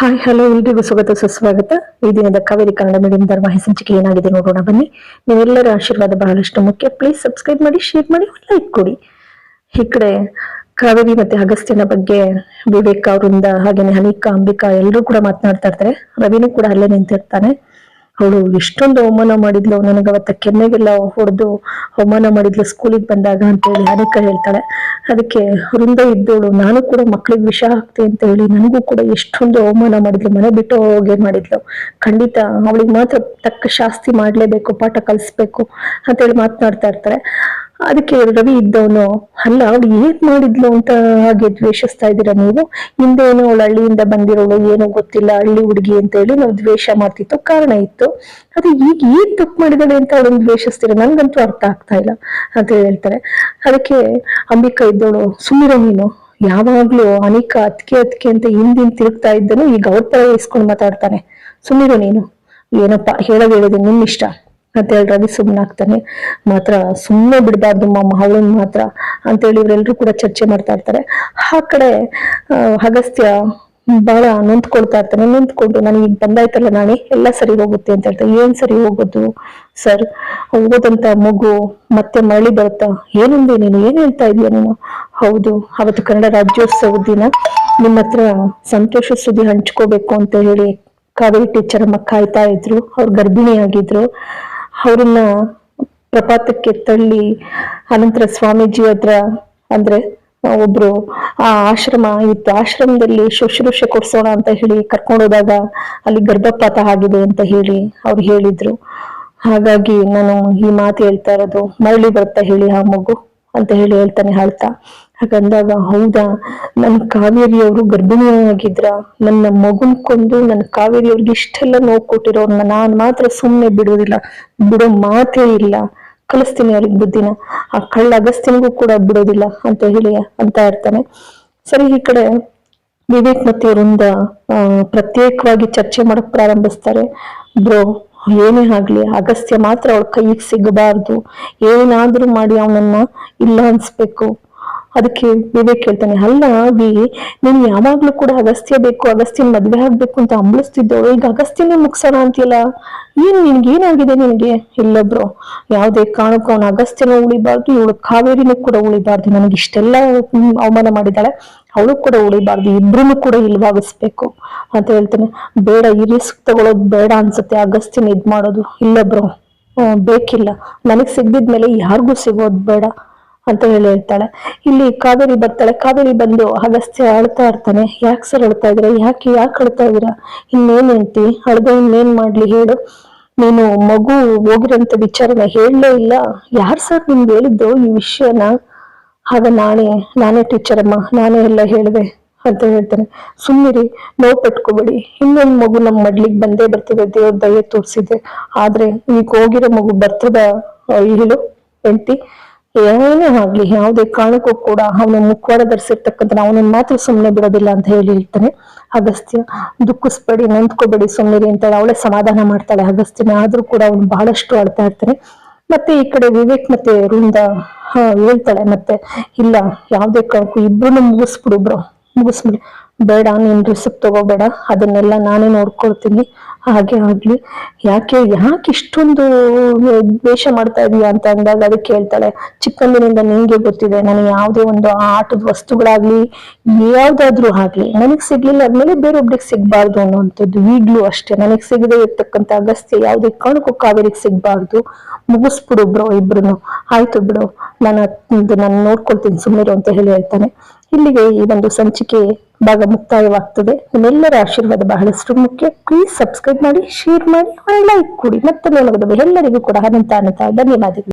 Hi hello ಎಲ್ರಿಗೂ ಸ್ವಾಗತ ಸುಸ್ವಾಗತ. ಈ ದಿನದ ಕಾವೇರಿ ಕನ್ನಡ ಮೀಡಿಯಂ ಧರ್ಮ ಸಂಚಿಕೆ ಏನಾಗಿದೆ ನೋಡೋಣ, ಬನ್ನಿ. ನೀವೆಲ್ಲರ ಆಶೀರ್ವಾದ ಬಹಳಷ್ಟು ಮುಖ್ಯ. ಪ್ಲೀಸ್ ಸಬ್ಸ್ಕ್ರೈಬ್ ಮಾಡಿ ಶೇರ್ ಮಾಡಿ ಲೈಕ್ ಕೊಡಿ. ಈ ಕಡೆ ಕಾವೇರಿ ಮತ್ತೆ ಅಗಸ್ತ್ಯನ ಬಗ್ಗೆ ವಿವೇಕ್ ಅವರಿಂದ ಹಾಗೇನೆ ಹನಿಕಾ ಅಂಬಿಕಾ ಎಲ್ಲರೂ ಕೂಡ ಮಾತನಾಡ್ತಾ ಇರ್ತಾರೆ. ರವಿನೂ ಕೂಡ ಅಲ್ಲೇ ನಿಂತಿರ್ತಾನೆ. ಅವಳು ಎಷ್ಟೊಂದು ಅವಮಾನ ಮಾಡಿದ್ಲು. ನನಗೆ ಅವತ್ತ ಕೆನ್ನೆಗೆಲ್ಲ ಹೊಡೆದು ಅವಮಾನ ಮಾಡಿದ್ಲು ಸ್ಕೂಲಿಗೆ ಬಂದಾಗ ಅಂತ ಹೇಳಿ ಅನೇಕ ಹೇಳ್ತಾಳೆ. ಅದಕ್ಕೆ ವೃಂದ ಇದ್ದವಳು ನಾನು ಕೂಡ ಮಕ್ಳಿಗೆ ವಿಷ ಹಾಕ್ತೆ ಅಂತ ಹೇಳಿ ನನಗೂ ಕೂಡ ಎಷ್ಟೊಂದು ಅವಮಾನ ಮಾಡಿದ್ಲು. ಮನೆ ಬಿಟ್ಟು ಹೋಗಿ ಮಾಡಿದ್ಲು. ಖಂಡಿತ ಅವಳಿಗೆ ಮಾತ್ರ ತಕ್ಕ ಶಾಸ್ತಿ ಮಾಡಲೇಬೇಕು, ಪಾಠ ಕಲಿಸ್ಬೇಕು ಅಂತ ಹೇಳಿ ಮಾತನಾಡ್ತಾ ಇರ್ತಾರೆ ಅದಕ್ಕೆ ರವಿ ಇದ್ದವನು. ಅಲ್ಲ, ಅವಳು ಏನ್ ಮಾಡಿದ್ಲು ಅಂತ ಹಾಗೆ ದ್ವೇಷಿಸ್ತಾ ಇದ್ದೀರಾ ನೀವು? ಹಿಂದೆ ಏನೋ ಅವಳು ಹಳ್ಳಿಯಿಂದ ಬಂದಿರೋಳು, ಏನೋ ಗೊತ್ತಿಲ್ಲ, ಹಳ್ಳಿ ಹುಡುಗಿ ಅಂತ ಹೇಳಿ ನಾವು ದ್ವೇಷ ಮಾಡ್ತಿತ್ತು. ಕಾರಣ ಇತ್ತು. ಅದು ಈಗ ಏನ್ ತಪ್ಪು ಮಾಡಿದಾಳೆ ಅಂತ ಅವಳನ್ನ ದ್ವೇಷಿಸ್ತೀರ? ನನ್ಗಂತೂ ಅರ್ಥ ಆಗ್ತಾ ಇಲ್ಲ ಅಂತ ಹೇಳ್ತಾರೆ. ಅದಕ್ಕೆ ಅಂಬಿಕಾ ಇದ್ದವಳು ಸುಮ್ಮಿರೋ ನೀನು. ಯಾವಾಗ್ಲೂ ಅನಿಕ ಅತ್ಕೆ ಅತ್ಕೆ ಅಂತ ಹಿಂದಿನ ತಿರುಗ್ತಾ ಇದ್ದನು, ಈಗ ಅವ್ರ ತರ ಇಸ್ಕೊಂಡು ಮಾತಾಡ್ತಾನೆ. ಸುಮ್ಮಿರೋ ನೀನು. ಏನಪ್ಪಾ, ಹೇಳೋದು ಹೇಳೋದು ನಿಮ್ ಇಷ್ಟ ಅಂತ ಹೇಳ್ರಾಗಿ ರವಿ ಸುಮ್ಮನಾಗ್ತಾನೆ ಮಾತ್ರ ಸುಮ್ಮನೆ ಬಿಡಬಾರ್ದು ಮಾಮ ಅವಳನ್ ಮಾತ್ರ ಅಂತೇಳಿ ಇವರೆಲ್ಲರೂ ಕೂಡ ಚರ್ಚೆ ಮಾಡ್ತಾ ಇರ್ತಾರೆ. ಆ ಕಡೆ ಅಗಸ್ತ್ಯ ಬಹಳ ನೊಂದ್ಕೊಳ್ತಾ ಇರ್ತಾನೆ. ನೊಂದ್ಕೊಂಡು, ನನಗೆ ಈಗ ಬಂದಾಯ್ತಲ್ಲ ನಾಳೆ ಎಲ್ಲ ಸರಿ ಹೋಗುತ್ತೆ ಅಂತ ಹೇಳ್ತಾರೆ ಏನ್ ಸರಿ ಹೋಗೋದು ಸರ್? ಹೋದಂತ ಮಗು, ಮತ್ತೆ ಮರಳಿ ಬರುತ್ತಾ? ಏನಂದೆ ನೀನು? ಏನ್ ಹೇಳ್ತಾ ಇದೀಯ ನೀನು? ಹೌದು, ಅವತ್ತು ಕನ್ನಡ ರಾಜ್ಯೋತ್ಸವ ದಿನ. ನಿಮ್ಮ ಹತ್ರ ಸಂತೋಷ ಸುದ್ದಿ ಹಂಚ್ಕೋಬೇಕು ಅಂತ ಹೇಳಿ ಕಾವೇರಿ ಟೀಚರ್ ಅಮ್ಮ ಕಾಯ್ತಾ ಇದ್ರು. ಅವ್ರು ಗರ್ಭಿಣಿಯಾಗಿದ್ರು. ಅವ್ರನ್ನ ಪ್ರಪಾತಕ್ಕೆ ತಳ್ಳಿ, ಅನಂತರ ಸ್ವಾಮೀಜಿ ಹತ್ರ ಅಂದ್ರೆ ಒಬ್ರು, ಆ ಆಶ್ರಮ ಇತ್ತು. ಆಶ್ರಮದಲ್ಲಿ ಶುಶ್ರೂಷೆ ಕೊಡ್ಸೋಣ ಅಂತ ಹೇಳಿ ಕರ್ಕೊಂಡು ಹೋದಾಗ ಅಲ್ಲಿ ಗರ್ಭಪಾತ ಆಗಿದೆ ಅಂತ ಹೇಳಿ ಅವ್ರು ಹೇಳಿದ್ರು. ಹಾಗಾಗಿ ನಾನು ಈ ಮಾತು ಹೇಳ್ತಾ ಇರೋದು, ಮರಳಿ ಬರ್ತಾ ಹೇಳಿ ಆ ಮಗು ಅಂತ ಹೇಳಿ ಹೇಳ್ತಾನೆ ಹೇಳ್ತಾ. ಹಾಗಂದಾಗ ಹೌದಾ? ನನ್ ಕಾವೇರಿಯವರು ಗರ್ಭಿಣಿಯಾಗಿದ್ರ ನನ್ನ ಮಗುನ್ ಕೊಂದು ನನ್ನ ಕಾವೇರಿಯವ್ರಿಗೆ ಇಷ್ಟೆಲ್ಲ ನೋವು ಕೊಟ್ಟಿರೋರ್ನ ನಾನ್ ಮಾತ್ರ ಸುಮ್ಮನೆ ಬಿಡೋದಿಲ್ಲ. ಬಿಡೋ ಮಾತೇ ಇಲ್ಲ. ಕಲಿಸ್ತೀನಿ ಅವ್ರಿಗೆ ಬುದ್ಧಿನ. ಆ ಕಳ್ಳ ಅಗಸ್ತಿನಿಗೂ ಕೂಡ ಬಿಡೋದಿಲ್ಲ ಅಂತ ಹೇಳಿ ಅಂತ ಇರ್ತಾನೆ. ಸರಿ ಈ ಕಡೆ ವಿವೇಕ್ ಮತ್ತೆ ಆ, ಪ್ರತ್ಯೇಕವಾಗಿ ಚರ್ಚೆ ಮಾಡಕ್ ಪ್ರಾರಂಭಿಸ್ತಾರೆ. ಬ್ರೋ ಏನೇ ಆಗ್ಲಿ ಅಗಸ್ತ್ಯ ಮಾತ್ರ ಅವ್ಳ ಕೈಗೆ ಸಿಗಬಾರ್ದು. ಏನಾದ್ರೂ ಮಾಡಿ ಅವನನ್ನ ಇಲ್ಲ ಅನ್ಸ್ಬೇಕು. ಅದಕ್ಕೆ ವಿವೇಕ್ ಹೇಳ್ತಾನೆ ಅಲ್ಲ ವಿ ನೀನು ಯಾವಾಗ್ಲೂ ಕೂಡ ಅಗಸ್ತ್ಯ ಬೇಕು, ಅಗಸ್ತ್ಯನ್ ಮದ್ವೆ ಆಗ್ಬೇಕು ಅಂತ ಹಂಬಲಿಸ್ತಿದ್ದವಳು ಈಗ ಅಗಸ್ತ್ಯನೇ ಮುಗ್ಸೋಣ ಅಂತಿಲ್ಲ ಏನ್ ನಿನ್ಗೇನಾಗಿದೆ ನಿನಗೆ? ಇಲ್ಲೊಬ್ರು, ಯಾವುದೇ ಕಾರಣಕ್ಕೂ ಅವನ ಅಗಸ್ತ್ಯನ ಉಳಿಬಾರ್ದು, ಇವಳು ಕಾವೇರಿನೂ ಕೂಡ ಉಳಿಬಾರ್ದು, ನನಗೆ ಇಷ್ಟೆಲ್ಲ ಅವಮಾನ ಮಾಡಿದಾಳೆ ಅವಳು ಕೂಡ ಉಳಿಬಾರ್ದು ಇಬ್ರು ಕೂಡ ಇಲ್ವಾಗಿಸ್ಬೇಕು, ಅಂತ ಹೇಳ್ತಾನೆ. ಬೇಡ, ಈ ರಿಸ್ಕ್ ತಗೊಳೋದು ಬೇಡ ಅನ್ಸುತ್ತೆ, ಅಗಸ್ತ್ಯನ ಇದ್ ಮಾಡೋದು ಇಲ್ಲೊಬ್ರು ಬ್ರೋ ಬೇಕಿಲ್ಲ, ನನಗ್ ಸಿಗ್ದಿದ್ಮೇಲೆ ಯಾರಿಗೂ ಸಿಗೋದು ಬೇಡ. ಅಂತ ಹೇಳಿ ಹೇಳ್ತಾಳೆ. ಇಲ್ಲಿ ಕಾವೇರಿ ಬರ್ತಾಳೆ. ಕಾವೇರಿ ಬಂದು ಅಗಸ್ತ್ಯ ಅಳ್ತಾ ಇರ್ತಾನೆ. ಯಾಕೆ ಸರ್ ಅಳ್ತಾ ಇದ್ರ ಯಾಕೆ ಯಾಕೆ ಅಳ್ತಾ ಇದೀರಾ ಇನ್ನೇನ್ ಹೇಳ್ತಿ ಅಳ್ದೆ ಇನ್ನೇನ್ ಮಾಡ್ಲಿ ಹೇಳು. ನೀನು ಮಗು ಹೋಗಿರಂತ ವಿಚಾರನ ಹೇಳಲೇ ಇಲ್ಲ. ಯಾರ್ ಸರ್ ನಿಮ್ಗೆ ಹೇಳಿದ್ದು ಈ ವಿಷಯನ? ಆಗ ನಾನೇ ನಾನೇ ಟೀಚರ್ ಅಮ್ಮ, ನಾನೇ ಎಲ್ಲ ಹೇಳಿದೆ ಅಂತ ಹೇಳ್ತಾನೆ. ಸುಮ್ಮಿರಿ ನೋವು ಪಟ್ಕೋಬೇಡಿ. ಇನ್ನೊಂದು ಮಗು ನಮ್ಮ ಮಡ್ಲಿಗೆ ಬಂದೇ ಬರ್ತದೆ, ದೇವ್ರ ದಯ ತೋರಿಸಿದೆ. ಆದ್ರೆ ಈಗ ಹೋಗಿರೋ ಮಗು ಬರ್ತದ? ಹೇಳು, ಹೆಂಡತಿ. ಏನೇ ಆಗ್ಲಿ, ಯಾವುದೇ ಕಾರಣಕ್ಕೂ ಕೂಡ ಅವನ ಮುಖವಾಡ ಧರಿಸಿರ್ತಕ್ಕಂಥ ಅವನನ್ನ ಮಾತ್ರ ಸುಮ್ಮನೆ ಬಿಡೋದಿಲ್ಲ ಅಂತ ಹೇಳಿ ಹೇಳ್ತಾನೆ. ಅಗಸ್ತ್ಯ, ದುಃಖಿಸ್ಬೇಡಿ, ನೊಂದ್ಕೋಬೇಡಿ ಸುಮ್ಮನೆ ಅಂತ ಅವಳೇ ಸಮಾಧಾನ ಮಾಡ್ತಾಳೆ. ಅಗಸ್ತ್ಯನ ಆದ್ರೂ ಕೂಡ ಅವನು ಬಹಳಷ್ಟು ಅಳ್ತಾ ಇರ್ತಾನೆ. ಮತ್ತೆ ಈ ಕಡೆ ವಿವೇಕ್ ಮತ್ತೆ ವೃಂದ ಹೇಳ್ತಾಳೆ, ಮತ್ತೆ ಇಲ್ಲ, ಯಾವ್ದೇ ಕಾರಣಕ್ಕೂ ಇಬ್ರು ಮುಗಿಸ್ಬಿಡು ಬ್ರೋ. ಮುಗಿಸ್ಬಿಡಿ. ಬೇಡ, ನೀನ್ ರಿಸಿಪ್ ತಗೋಬೇಡ. ಅದನ್ನೆಲ್ಲ ನಾನೇ ನೋಡ್ಕೊಳ್ತೀನಿ. ಹಾಗೆ ಆಗ್ಲಿ. ಯಾಕೆ ಯಾಕೆ ಇಷ್ಟೊಂದು ದ್ವೇಷ ಮಾಡ್ತಾ ಇದೀಯ ಅಂತ ಅಂದಾಗ ಅದಕ್ಕೆ ಹೇಳ್ತಾಳೆ, ಚಿಕ್ಕಂದಿನಿಂದ ನಿಂಗೆ ಗೊತ್ತಿದೆ, ನನಗೆ ಯಾವುದೇ ಒಂದು ಆಟದ ವಸ್ತುಗಳಾಗ್ಲಿ ಯಾವ್ದಾದ್ರೂ ಆಗ್ಲಿ, ನನಗ್ ಸಿಗ್ಲಿಲ್ಲ ಆದ್ಮೇಲೆ ಬೇರೊಬ್ರಿಗೆ ಸಿಗ್ಬಾರ್ದು ಅನ್ನುವಂಥದ್ದು, ಈಗ್ಲೂ ಅಷ್ಟೇ. ನನಗ್ ಸಿಗದೆ ಇರ್ತಕ್ಕಂಥ ಅಗಸ್ತ್ಯ ಯಾವುದೇ ಕಾರಣಕ್ಕೂ ಕಾವೇರಿಗೆ ಸಿಗ್ಬಾರ್ದು. ಮುಗಿಸ್ಬಿಡು ಬ್ರೋ ಇಬ್ರು ಆಯ್ತು ಬಿಡು ನಾನು ನಾನು ನೋಡ್ಕೊಳ್ತೀನಿ ಸುಮ್ಮನೆ ಅಂತ ಹೇಳಿ ಹೇಳ್ತಾನೆ. ಇಲ್ಲಿಗೆ ಈ ಒಂದು ಸಂಚಿಕೆ ಭಾಗ ಮುಕ್ತಾಯವಾಗ್ತದೆ. ನಿಮ್ಮೆಲ್ಲರ ಆಶೀರ್ವಾದ ಬಹಳಷ್ಟು ಮುಖ್ಯ. ಪ್ಲೀಸ್ ಸಬ್ಸ್ಕ್ರೈಬ್ ಮಾಡಿ ಶೇರ್ ಮಾಡಿ ಲೈಕ್ ಕೊಡಿ. ಮತ್ತೆ ಎಲ್ಲರಿಗೂ ಕೂಡ ಅನಂತ ಅನಂತ ಧನ್ಯವಾದಗಳು.